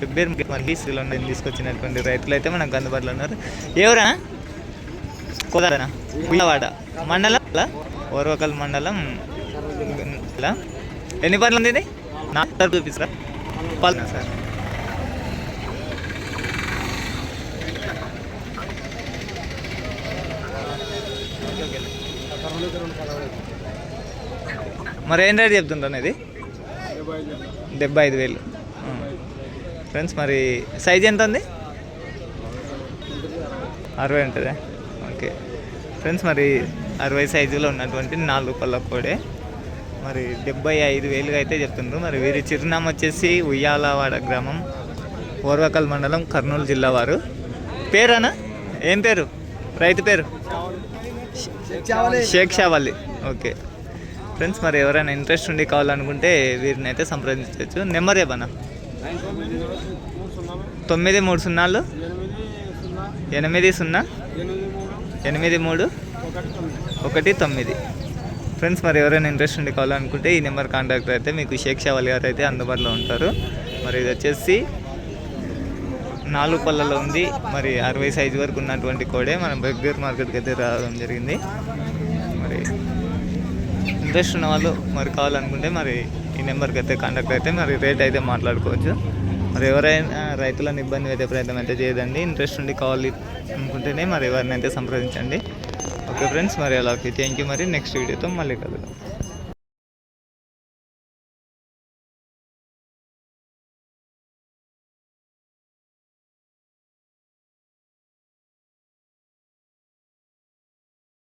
ఫిబ్రవరి మన బీసీలో తీసుకొచ్చినటువంటి రైతులు అయితే మనకు అందుబాటులో ఉన్నారు. ఎవరా కుదరనా పుల్లవాడ మండలం? ఓర్వకల్ మండలం. ఇలా ఎన్ని పనులు ఉంది ఇది? నాకు చూపిస్తారా? సార్. మరి ఏం రేట్ చెప్తుంటాను ఇది డెబ్బై ఐదు వేలు. ఫ్రెండ్స్ మరి సైజ్ ఎంత ఉంది అరవై ఉంటుందా? ఓకే. ఫ్రెండ్స్ మరి అరవై సైజులో ఉన్నటువంటి నాలుగు పళ్ళ కోడే. మరి డెబ్బై ఐదు వేలుగా అయితే చెప్తుండ్రు. మరి వీరి చిరునామా వచ్చేసి ఉయ్యాలవాడ గ్రామం ఓర్వకల్ మండలం కర్నూలు జిల్లా వారు. పేరానా? ఏం పేరు? రైతు పేరు? షేక్ షావాలి ఓకే. ఫ్రెండ్స్ మరి ఎవరైనా ఇంట్రెస్ట్ ఉండి కావాలనుకుంటే వీరిని అయితే సంప్రదించవచ్చు. నెంబర్ ఏమన్నా తొమ్మిది మూడు సున్నాలు. ఎనిమిది సున్నా. ఎనిమిది మూడు. ఒకటి తొమ్మిది. ఫ్రెండ్స్ మరి ఎవరైనా ఇంట్రెస్ట్ ఉండి కావాలనుకుంటే ఈ నెంబర్ కాంటాక్ట్ అయితే మీకు షేక్ షావాలి గారు అయితే అందుబాటులో ఉంటారు. మరి ఇది వచ్చేసి నాలుగు పళ్ళలో ఉంది. మరి అరవై సైజు వరకు ఉన్నటువంటి కోడే మనం బెగ్గర్ మార్కెట్కి అయితే రావడం జరిగింది. మరి ఇంట్రెస్ట్ ఉన్న వాళ్ళు మరి కావాలనుకుంటే మరి ఈ నెంబర్కి అయితే కాంటాక్ట్ అయితే మరి రేట్ అయితే మాట్లాడుకోవచ్చు. మరి ఎవరైనా రైతులను ఇబ్బంది అయితే ప్రయత్నం అయితే చేయదండి. ఇంట్రెస్ట్ ఉండి కావాలి అనుకుంటేనే మరి ఎవరినైతే సంప్రదించండి. ఓకే ఫ్రెండ్స్ మరి అలాగే థ్యాంక్ యూ మరి. నెక్స్ట్ వీడియోతో మళ్ళీ కలుగుతాం